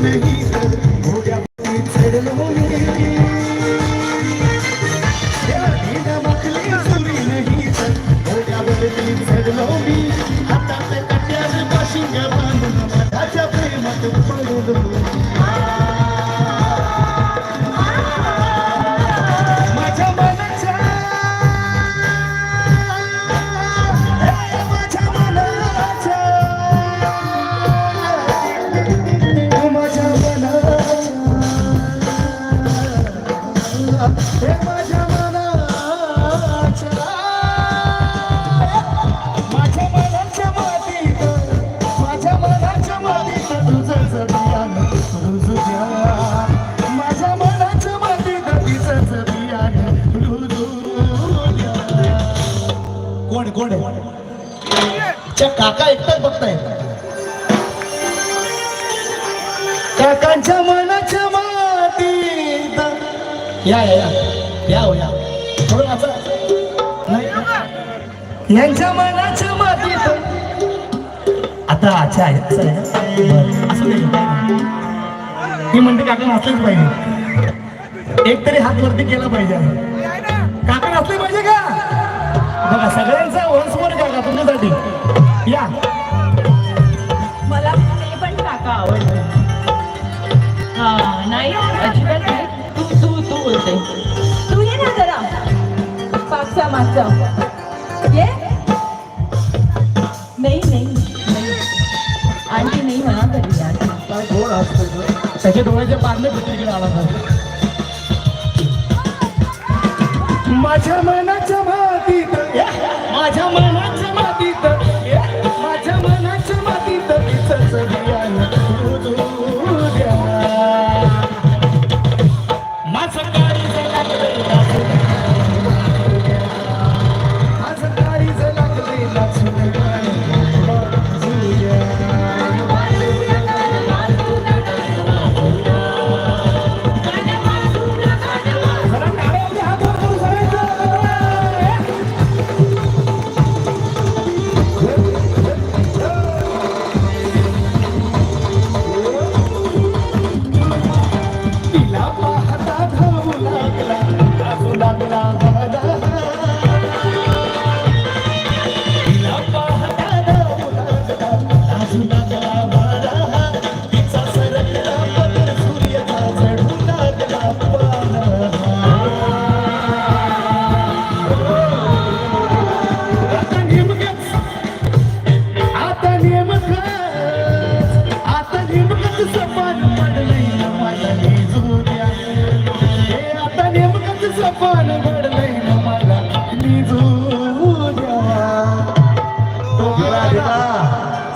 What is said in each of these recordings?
me कोण च्या काका एकटाच बघताय. काकांच्या मनाच्या माती या या या. हो या. थोडं वाचा. यांच्या मनाच्या मातीत. आता अच्छा आहे असं मी म्हणते काका नाचलेच पाहिजे. एक तरी हात वरती केला पाहिजे. काका तुमच्यासाठी. या. मला ते पण काका आवडते. हा नाही अजिबात नाही. तू तू तू बोलते. तू ये ना जरा. पागचा मागचा. ये. नाही नाही नाही. आणखी नाही म्हणा तरी काय गोड असतो. त्याच्या डोळ्याचे पारणे पत्रिकेला आला माझ्या मनाच्या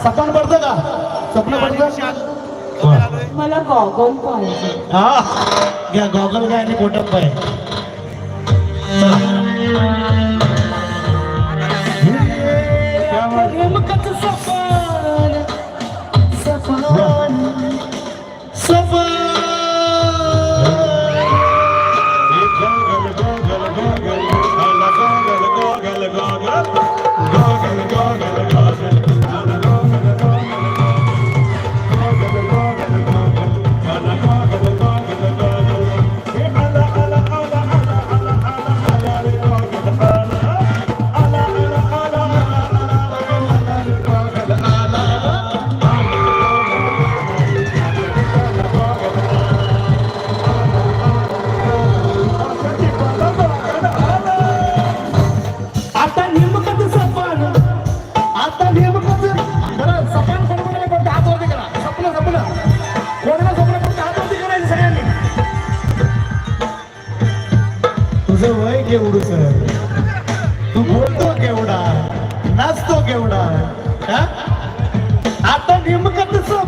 सपान पडतं का? स्वप्न पडतं? मला गॉगल पाहिजे. हा. घ्या गॉगल काय आणि पाय. वय सर? तू बोलतो केवढा? नाचतो केवढा? आता नेमकं तसं